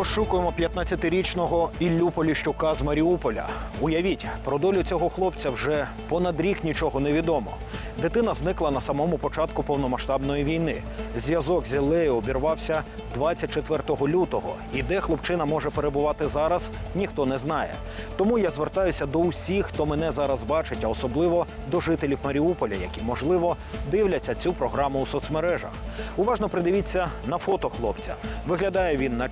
розшукуємо 15-річного Іллю Поліщука з Маріуполя. Уявіть, про долю цього хлопця вже понад рік нічого не відомо. Дитина зникла на самому початку повномасштабної війни. Зв'язок з Іллею обірвався 24 лютого. І де хлопчина може перебувати зараз, ніхто не знає. Тому я звертаюся до усіх, хто мене зараз бачить, а особливо до жителів Маріуполя, які, можливо, дивляться цю програму у соцмережах. Уважно придивіться на фото хлопця. Виглядає він на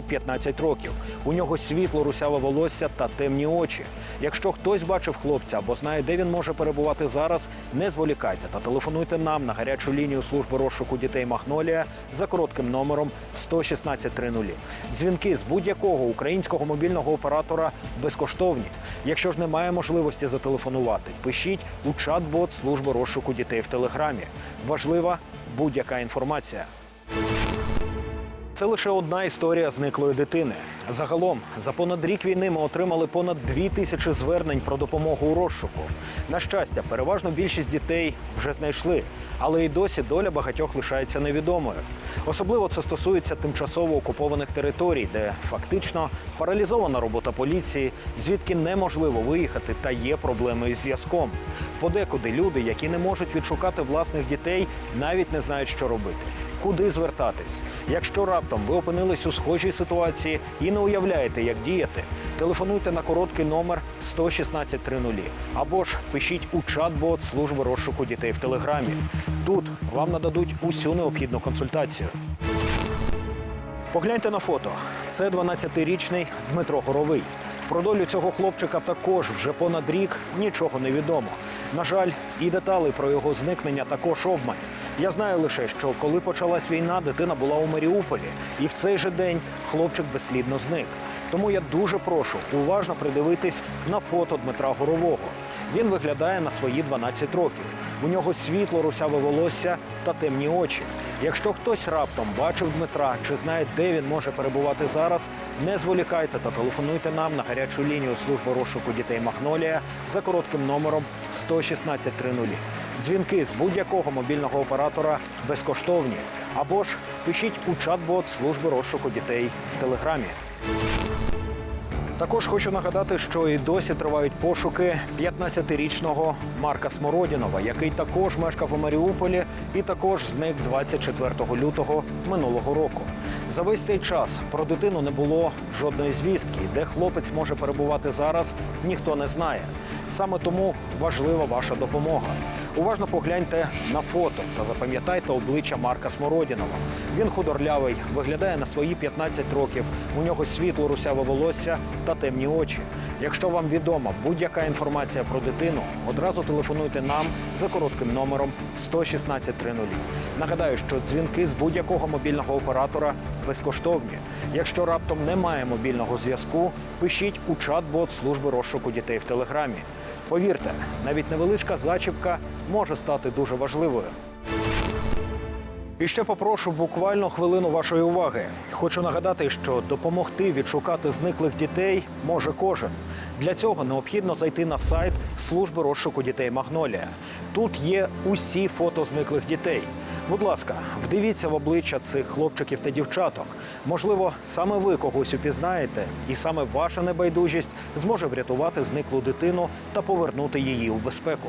14-15 років. У нього світло русяве волосся та темні очі. Якщо хтось бачив хлопця або знає, де він може перебувати зараз, не зволікайте та телефонуйте нам на гарячу лінію служби розшуку дітей Махнолія за коротким номером 11630. Дзвінки з будь-якого українського мобільного оператора безкоштовні. Якщо ж немає можливості зателефонувати, пишіть у чат-бот служби розшуку дітей в телеграмі. Важлива будь-яка інформація. Це лише одна історія зниклої дитини. Загалом, за понад рік війни ми отримали понад дві тисячі звернень про допомогу у розшуку. На щастя, переважно більшість дітей вже знайшли, але і досі доля багатьох лишається невідомою. Особливо це стосується тимчасово окупованих територій, де фактично паралізована робота поліції, звідки неможливо виїхати та є проблеми із зв'язком. Подекуди люди, які не можуть відшукати власних дітей, навіть не знають, що робити куди звертатись. Якщо раптом ви опинились у схожій ситуації і не уявляєте, як діяти, телефонуйте на короткий номер 11630 або ж пишіть у чат-бот служби розшуку дітей в телеграмі. Тут вам нададуть усю необхідну консультацію. Погляньте на фото. Це 12-річний Дмитро Горовий. Про долю цього хлопчика також вже понад рік нічого не відомо. На жаль, і деталі про його зникнення також обмаль. Я знаю лише, що коли почалась війна, дитина була у Маріуполі, і в цей же день хлопчик безслідно зник. Тому я дуже прошу уважно придивитись на фото Дмитра Горового. Він виглядає на свої 12 років. У нього світло русяве волосся та темні очі. Якщо хтось раптом бачив Дмитра чи знає, де він може перебувати зараз, не зволікайте та телефонуйте нам на гарячу лінію служби розшуку дітей Магнолія за коротким номером 11630. Дзвінки з будь-якого мобільного оператора безкоштовні. Або ж пишіть у чат-бот служби розшуку дітей в телеграмі. Також хочу нагадати, що і досі тривають пошуки 15-річного Марка Смородінова, який також мешкав у Маріуполі і також зник 24 лютого минулого року. За весь цей час про дитину не було жодної звістки, де хлопець може перебувати зараз, ніхто не знає. Саме тому важлива ваша допомога. Уважно погляньте на фото та запам'ятайте обличчя Марка Смородінова. Він худорлявий, виглядає на свої 15 років. У нього світло русяве волосся та темні очі. Якщо вам відома будь-яка інформація про дитину, одразу телефонуйте нам за коротким номером 11630. Нагадаю, що дзвінки з будь-якого мобільного оператора безкоштовні. Якщо раптом немає мобільного зв'язку, пишіть у чат-бот служби розшуку дітей в телеграмі. Повірте, навіть невеличка зачіпка може стати дуже важливою. І ще попрошу буквально хвилину вашої уваги. Хочу нагадати, що допомогти відшукати зниклих дітей може кожен. Для цього необхідно зайти на сайт служби розшуку дітей Магнолія. Тут є усі фото зниклих дітей. Будь ласка, вдивіться в обличчя цих хлопчиків та дівчаток. Можливо, саме ви когось упізнаєте, і саме ваша небайдужість зможе врятувати зниклу дитину та повернути її у безпеку.